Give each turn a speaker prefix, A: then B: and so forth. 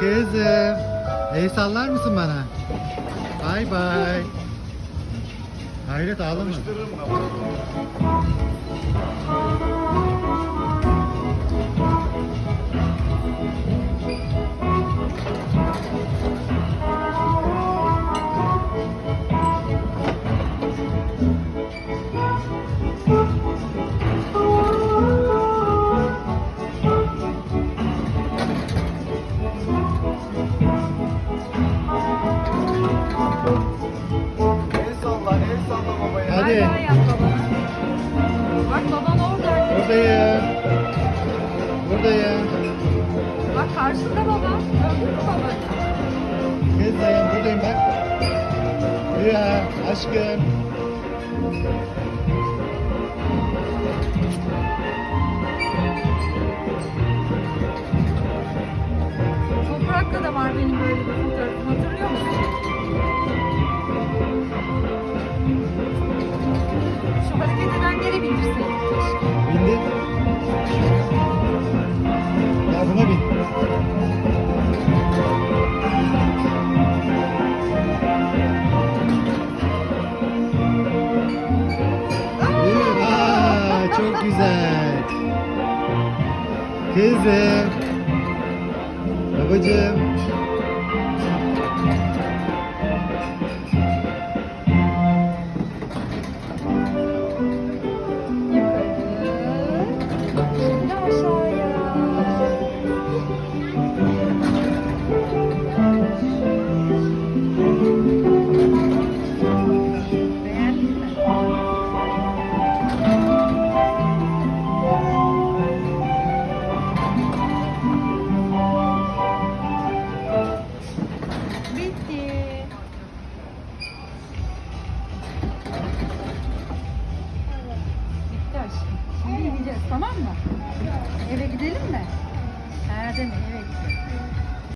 A: Kızım. El sallar mısın bana? Bay bay. Hayret ağlama. Hadi.
B: Bay bay yap babana. Bak baban orada.
A: Buradayım. Buradayım.
B: Bak karşında baban. Gördün mü babanı?
A: Kızım buradayım bak. Rüya aşkım.
B: Toprak'ta da var benim böyle bir fotoğrafım. Şu hareket edenlere bindirseydik keşke.
A: Buna bin. Aa, çok güzel. Kızım. Babacığım.
B: special. Tamam mı? Eve gidelim mi? Ha değil mi? Eve gidelim.